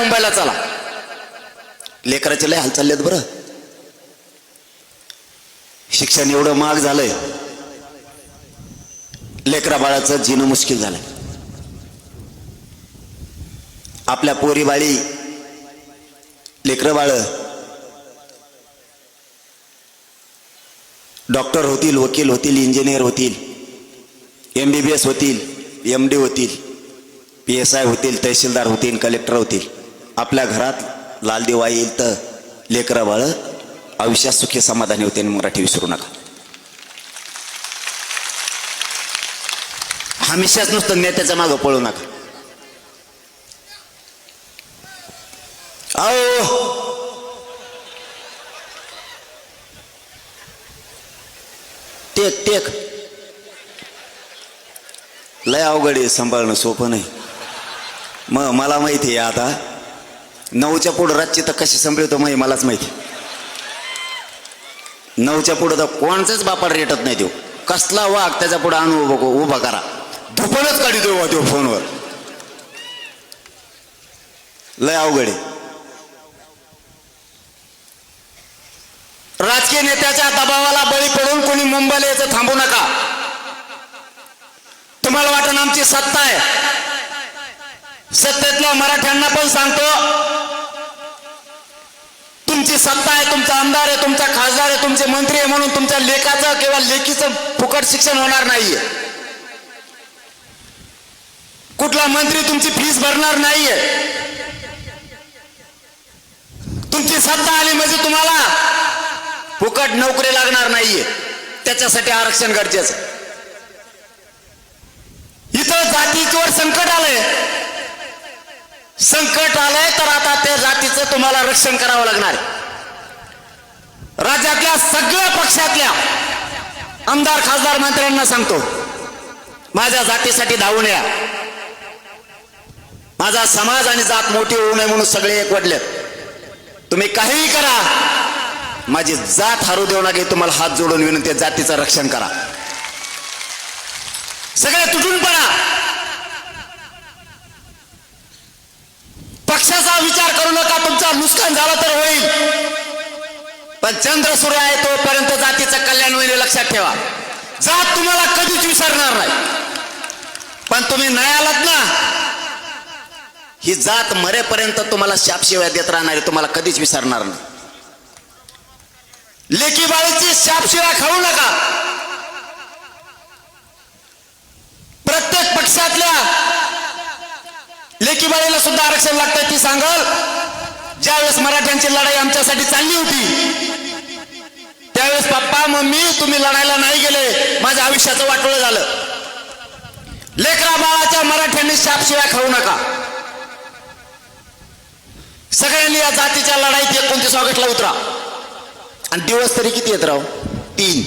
मुंबईला चला. लेकराचे लय हाल चाललेत बरं. शिक्षण एवढं महाग झालंय. लेकरा बाळाचं जिणं मुश्किल झालंय. आपल्या पोरी बाळी लेकरं बाळ डॉक्टर होतील वकील होतील इंजिनियर होतील एम बी बी एस होतील एम डी होतील पी एस आय होतील तहसीलदार होतील कलेक्टर होतील. आपल्या घरात लाल दिवा येईल तर लेकरं बाळ आयुष्यात सुखी समाधानी होते आणि मराठी विसरू नका. हमेशाच नुसतं नेत्याच्या मागं पळू नका. आओ! टेक टेक. लय अवघड आहे सांभाळणं सोपं नाही. मग मला माहिती आहे आता नऊच्या पुढं रातची तर कशी संपळतो माहिती मलाच माहिती नऊच्या पुढं तर कोणचाच बापाड रेटत नाही तो. कसला वाघ त्याच्या पुढं आणू उभा उभा करा. धुपणच काढी देऊ तो फोनवर. लय अवघड आहे. राजकीय नेत्याच्या दबावाला बळी पडून कोणी मुंबईला यायचं थांबू नका. तुम्हाला वाटण आमची सत्ता आहे. सत्तेतल्या मराठ्यांना पण सांगतो तुमची सत्ता आहे तुमचा आमदार आहे तुमचा खासदार आहे तुमचे मंत्री आहे म्हणून तुमच्या लेखाचं किंवा लेखीचं फुकट शिक्षण होणार नाहीये. कुठला मंत्री तुमची फीस भरणार नाहीये. तुमची सत्ता आली म्हणजे तुम्हाला फुकट नोकरी लागणार नाहीये. त्याच्यासाठी आरक्षण गरजेचं इथं जातीवर संकट आलंय. संकट आलंय तर आता त्या जातीचं तुम्हाला रक्षण करावं लागणार. आहे. राज्यातल्या सगळ्या पक्षातल्या आमदार खासदार मंत्र्यांना सांगतो माझ्या जातीसाठी धावून या. माझा समाज आणि जात मोठी होऊ नये म्हणून सगळे एकवटलेत तुम्ही काहीही करा. माझी जात हरू देऊ नागे तुम्हाला हात जोडून विनंती जातीचं रक्षण करा. सगळे तुटून पडा पक्षाचा विचार करू नका तुमचा नुकसान झालं तर होईल. पण चंद्र सूर्य आहे तोपर्यंत जातीचं कल्याण होईल लक्षात ठेवा. जात तुम्हाला कधीच विसरणार नाही. पण तुम्ही नाही आलात ना ही जात मरेपर्यंत तुम्हाला शापशिवाय देत राहणार तुम्हाला कधीच विसरणार नाही. लेकी बाळीची शापशिवाय खाऊ नका प्रत्येक पक्षातल्या लेकीबाळीला सुद्धा आरक्षण लागतंय ती सांगल. ज्यावेळेस मराठ्यांची लढाई आमच्यासाठी चालली होती त्यावेळेस पप्पा मम्मी तुम्ही लढायला नाही गेले. माझ्या आयुष्याचं वाटोळं झालं. लेकरा बाळाच्या मराठ्यांनी शापशिवाय खाऊ नका. सगळ्यांनी या जातीच्या लढाईत एकोणतीस ऑगस्टला उतरा. आणि दिवस तरी किती येत राव? तीन.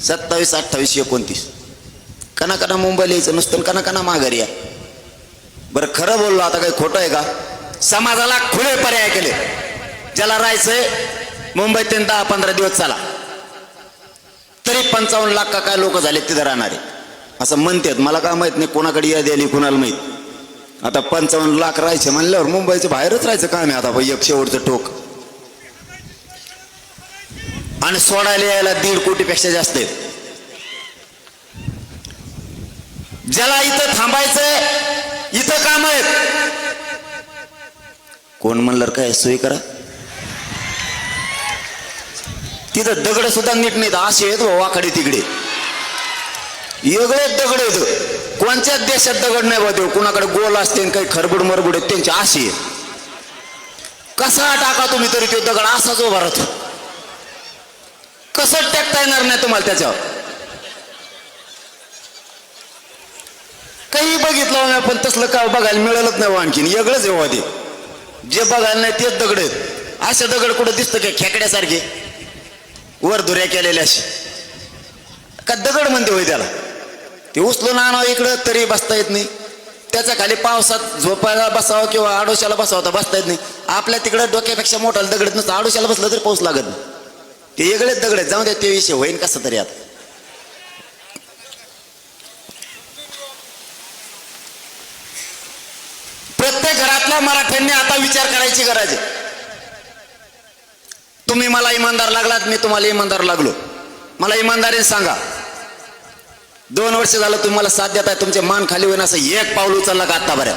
सत्तावीस अठ्ठावीस एकोणतीस. कना कना मुंबईला यायचं नुसतं कना कना माघारी या. बरं खरं बोललो आता काही खोटं आहे का? समाजाला खुले पर्याय केले. ज्याला राहायचंय मुंबईत त्यांनी दहा पंधरा दिवस चाला. तरी पंचावन्न लाख का काय लोक झाले तिथं राहणारे? असं म्हणतात मला काय माहीत नाही कोणाकडे यादी आली कोणाला माहीत. आता पंचावन्न लाख राहायचे म्हणल्यावर मुंबईच्या बाहेरच राहायचं काम आहे आता भाई एक शेवटचं टोक. आणि सोडायला यायला दीड कोटीपेक्षा जास्त आहेत. ज्याला इथं थांबायचंय इथं काम आहेत. कोण म्हणलं काय सोय करा. तिथं दगड सुद्धा नीट नाहीत असे आहेत वाकडे तिकडे. वेगळे दगड आहेत. कोणत्याच देशात दगड नाही बघ कुणाकडे गोल असते काही खरबड मरबड आहेत त्यांचे असे आहेत. कसा टाका तुम्ही तरी तो दगड असाच उभा राहतो. कसं टेकता येणार नाही तुम्हाला त्याच्यावर? काही बघितलं नाही पण तसलं काय बघायला मिळालंच नाही हो आणखीन. वेगळंच आहे हो ते. जे बघायला नाही तेच दगड आहेत. असे दगड कुठं दिसतं का खेकड्यासारखे? वर धुऱ्या केलेल्या अशी. का दगड म्हणते होय त्याला? ते उचलून आणावं इकडं तरी बसता येत नाही. त्याच्याखाली पावसात झोपायला बसावं किंवा आडोशाला बसावं तर बसता येत नाही. आपल्या तिकडं डोक्यापेक्षा मोठा दगड नसतं. आडोशाला बसलं तरी पाऊस लागत नाही. ते वेगळेच दगड आहेत. जाऊ द्या ते विषय होईन कसं तरी आता प्रत्येक घरातल्या मराठ्यांनी आता विचार करायची गरज आहे. तुम्ही मला इमानदार लागलात मी तुम्हाला इमानदार लागलो. मला इमानदारीने सांगा. दोन वर्ष झालं तुम्हाला साथ साथ देताय तुमचे मान खाली होईन असं एक पाऊल उचलला का आतापर्यंत?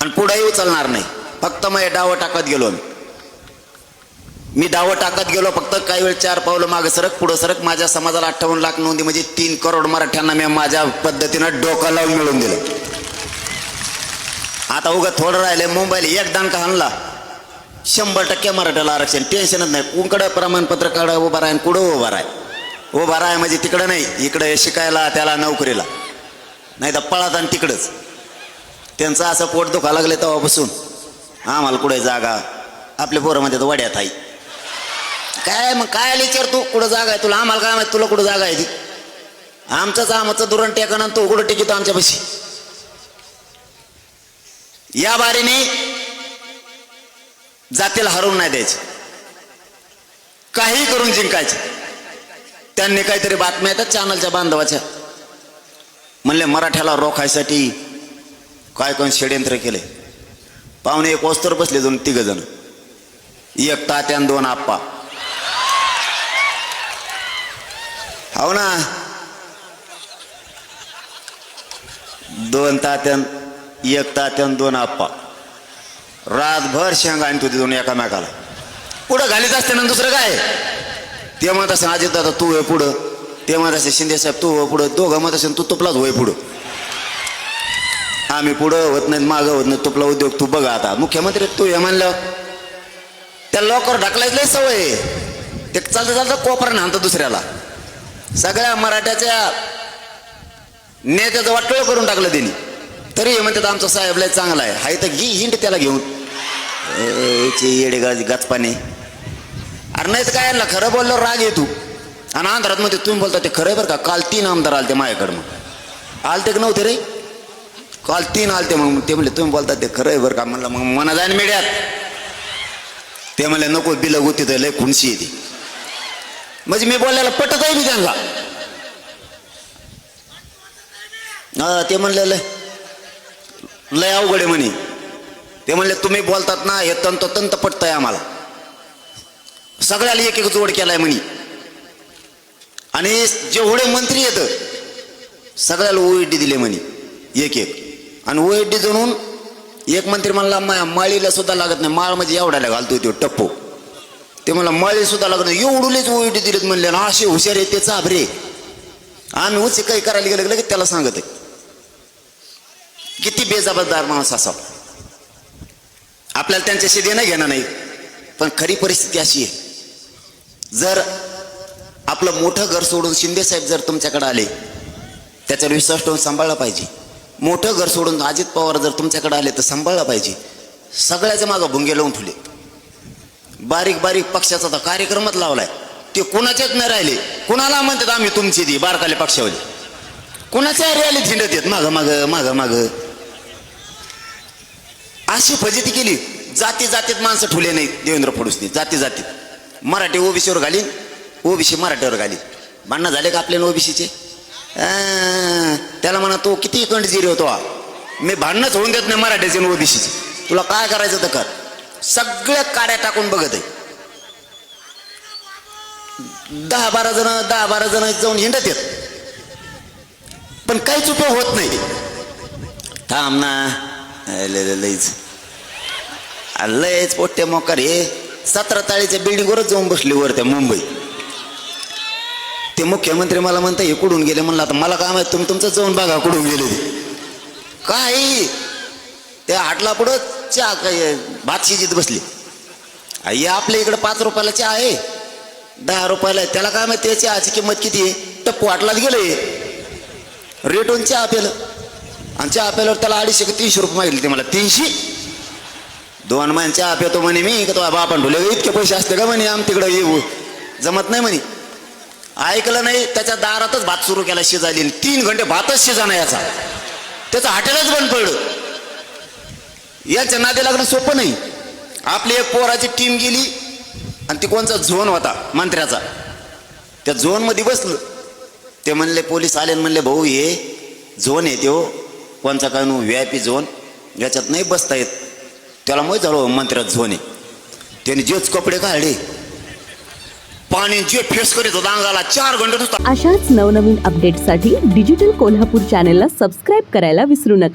आणि पुढेही उचलणार नाही. फक्त मग डावं टाकत गेलो मी मी डावं टाकत गेलो फक्त काही वेळ चार पावलं मागे सरक पुढं सरक. माझ्या समाजाला अठ्ठावन्न लाख नोंदी म्हणजे तीन करोड मराठ्यांना मी माझ्या पद्धतीनं डोकं लावून मिळवून दिलं. आता उगा थोडं राहिले मुंबईला एक दानका आणला. शंभर टक्के मराठ्याला आरक्षण टेन्शनच नाही. कुंकडं प्रमाणपत्र काढा उभा राहा कुठं उभा राहा उभा राहा म्हणजे तिकडं नाही इकडं शिकायला त्याला नोकरीला. नाही तर पळात आणि तिकडंच. त्यांचं असं पोट दुखा लागले तेव्हापासून. आम्हाला कुठे जागा? आपल्या पोरं तर वड्यात आई काय मग काय विचार तू? कुठं जागा आहे तुला? आम्हाला काय माहिती तुला कुठं जागा आहे ती? आमचंच आमचं दुरण टेकन आणि तो कुठं टिकितो आमच्यापाशी? या बारीने जातीला हरवून नाही द्यायचे. काही करून जिंकायचं. त्यांनी काहीतरी बातम्या येतात चॅनलच्या बांधवाच्या. म्हणले मराठ्याला रोखायसाठी काय कोण षडयंत्र केले? पाहुणे एक वस्तर बसले दोन तिघ जण. एक तात्यान दोन आप्पा. हो ना? दोन तात्यान एक तात्यान दोन आप्पा. रातभर शेंगा आणि तुझे दोन एकामेकाला. पुढं घालीत असते ना दुसरं काय? ते म्हणत असं अजित दादा तू आहे पुढं. ते म्हणत असे शिंदे साहेब तू हो पुढं. दोघं म्हणत असेल तू तुपलाच होय पुढं. आम्ही पुढं होत नाही मागं होत नाही तुपला उद्योग तू बघा आता. मुख्यमंत्री तू हे म्हणलं. त्या लॉकर ढकलायच लय सवय ते चालतं चालतं कोपरा आणतं दुसऱ्याला. सगळ्या मराठ्याच्या नेत्याचं वाटोळ करून टाकलं त्यांनी. तरी हे म्हणतात आमचा साहेब लय चांगला आहे. हाय तर घे हिंड त्याला घेऊन. येडे गाज गाचपाने अरे नाही तर काय आणला? खरं बोललो राग येतो. आणि आंध्रात मध्ये तुम्ही बोलता ते खरं बरं का? काल तीन आमदार आलते माझ्याकडं मग. आलते का नव्हते रे? काल तीन आलते मग. ते म्हणले तुम्ही बोलता ते खरं आहे बरं का? म्हणलं मग मना जाईन मिळ्यात ते म्हणले नको बिल होती तर लय खुणशी येते म्हणजे मी बोलायला पटत आहे मी त्यांना. हा ते म्हणले लय अवघड आहे म्हणे. ते म्हणले तुम्ही बोलतात ना हे तंतोतंत तंत पटतंय आम्हाला. सगळ्याला एक एक जोड केलाय म्हणे. आणि जेवढे मंत्री येत सगळ्याला ओएडी दिले म्हणे. एक एक. आणि ओएडी जणून एक मंत्री म्हणला मा माळीला सुद्धा लागत नाही. माळ म्हणजे एवढ्याला घालतो तो टप्पो. ते म्हणला माळी सुद्धा लागत नाही. एवढूलेच ओएडी दिलेत म्हणले ना असे हुशार आहे ते चाभरे आम्ही उचे काही करायला गेलं की लगेच त्याला सांगत आहे. किती बेजबाबदार माणूस असावा. आपल्याला त्यांच्याशी देणं घेणं नाही पण खरी परिस्थिती अशी आहे. जर आपलं मोठं घर सोडून शिंदे साहेब जर तुमच्याकडे आले त्याच्यावर विश्वास ठेवून सांभाळला पाहिजे. मोठं घर सोडून अजित पवार जर तुमच्याकडे आले तर सांभाळला पाहिजे. सगळ्याच्या मागं भुंगे लावून ठेवले. बारीक बारीक पक्षाचा तर कार्यक्रमच लावलाय. ते कुणाच्याच नाही राहिले. कुणाला म्हणतात आम्ही तुमची ती बारकाले पक्षावली? कुणाच्या रॅली झिंडत येत माग माग माग माग. अशी फजिती केली जाती जातीत माणसं ठुले नाहीत देवेंद्र फडणवीसनी जाती जातीत. मराठी ओबीसीवर घालीन ओबीसी मराठीवर घालीन भांडणं झाले का आपल्याला ओबीसीचे? त्याला म्हणा तो किती कंडजिरी होतो हा. मी भांडणंच होऊन देत नाही मराठीचे आणि ओबीसीचे. तुला काय करायचं तर कर. सगळ्या काड्या टाकून बघत आहे. दहा बारा जण दहा बारा जण जाऊन हिंडत येत पण काहीच उपयोग होत नाही. थांब ना. लय- लय- लयच पोट्टे मोकार हे. सतरा ताळीच्या बिल्डिंगवरच जाऊन बसली वर त्या मुंबई ते मुख्यमंत्री मला म्हणता हे कुठून गेले? म्हणलं आता मला काय माहिती तुम्ही तुमचं जाऊन बघा कुठून गेले काय? त्या हाटला पुढं चहा काय भात शिजीत बसली. आई आपल्या इकडं पाच रुपयाला चहा आहे. दहा रुपयाला आहे. त्याला काय माहिती त्या चहाची किंमत किती आहे? टप्पू हाटलात गेले. रेटून चहा पेलं आणि चहा प्यायल्यावर त्याला अडीचशे का तीनशे रुपये मागितले ते मला. तीनशे? दोन महिने चहा पितो म्हणे मी का तो बापन ढोले इतके पैसे असते का म्हणे आम तिकडं येऊ? जमत नाही म्हणे. ऐकलं नाही त्याच्या दारातच भात सुरू केला शिजाली आणि तीन घंटे भातच शिजाना याचा त्याचं हॉटेलच बंद पडलं. याच्या नादी लागणं सोपं नाही. आपली एक पोराची टीम गेली आणि ती कोणचा झोन होता? मंत्र्याचा. त्या झोनमध्ये बसलं. ते म्हणले पोलीस आले म्हणले भाऊ हे झोन आहे त्यो. कोणचा काय no V I P zone. याच्यात नाही बसता येत. त्याला माहीत झालो मंत्र्यात झोने त्याने जेच कपडे काढले पाणी जे फेस करीत होता अंगाला चार घंटे नुसता अशाच नवनवीन अपडेट्ससाठी डिजिटल कोल्हापूर चॅनेलला सबस्क्राईब करायला विसरू नका.